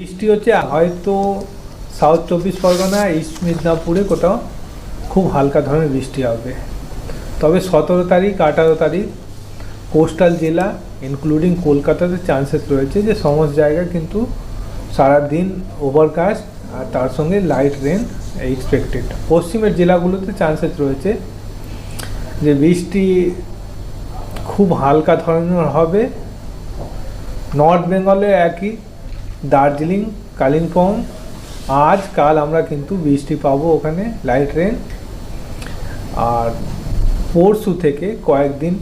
বৃষ্টি হচ্ছে, হয়তো সাউথ চব্বিশ পরগনা ইস্ট মিদনাপুরে কোথাও খুব হালকা ধরনের বৃষ্টি হবে। তবে সতেরো তারিখ, আঠারো তারিখ কোস্টাল জেলা ইনক্লুডিং কলকাতাতে চান্সেস রয়েছে যে সমস্ত জায়গায় কিন্তু সারাদিন ওভারকাস্ট আর তার সঙ্গে লাইট রেন এক্সপেক্টেড পশ্চিমের জেলাগুলোতে চান্সেস রয়েছে যে বৃষ্টি খুব হালকা ধরনের হবে। নর্থ বেঙ্গলে একই দার্জিলিং, কালিম্পং, আজ কাল আমরা কিন্তু বৃষ্টি পাবো ওখানে লাইট রেন আর পরশু থেকে কয়েকদিন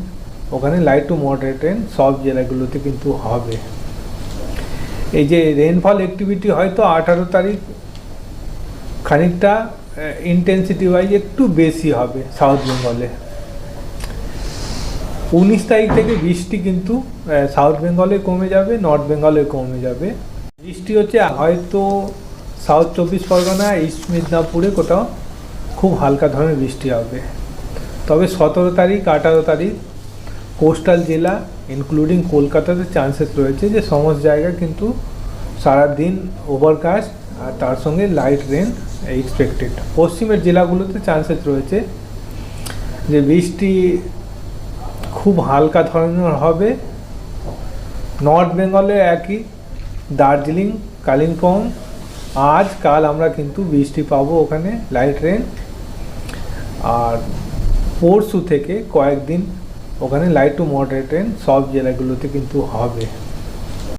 ওখানে লাইট টু মডারেট রেন সব জেলাগুলোতে কিন্তু হবে। এই যে রেনফল অ্যাক্টিভিটি হয়তো আঠারো তারিখ খানিকটা ইন্টেন্সিটি ওয়াইজ একটু বেশি হবে সাউথ বেঙ্গলে উনিশ তারিখ থেকে বৃষ্টি কিন্তু সাউথ বেঙ্গলে কমে যাবে নর্থ বেঙ্গলে কমে যাবে। বৃষ্টি হচ্ছে, হয়তো সাউথ চব্বিশ পরগনা ইস্ট মিদনাপুরে কোথাও খুব হালকা ধরনের বৃষ্টি হবে। তবে সতেরো তারিখ, আঠারো তারিখ কোস্টাল জেলা ইনক্লুডিং কলকাতাতে চান্সেস রয়েছে যে সমস্ত জায়গায় কিন্তু সারাদিন ওভারকাস্ট আর তার সঙ্গে লাইট রেন এক্সপেক্টেড পশ্চিমের জেলাগুলোতে চান্সেস রয়েছে যে বৃষ্টি খুব হালকা ধরনের হবে। নর্থ বেঙ্গলে একই দার্জিলিং, কালিম্পং, আজ কাল আমরা কিন্তু বৃষ্টি পাবো ওখানে লাইট রেন আর পরশু থেকে কয়েকদিন ওখানে লাইট টু মডারেট রেন সব জেলাগুলোতে কিন্তু হবে।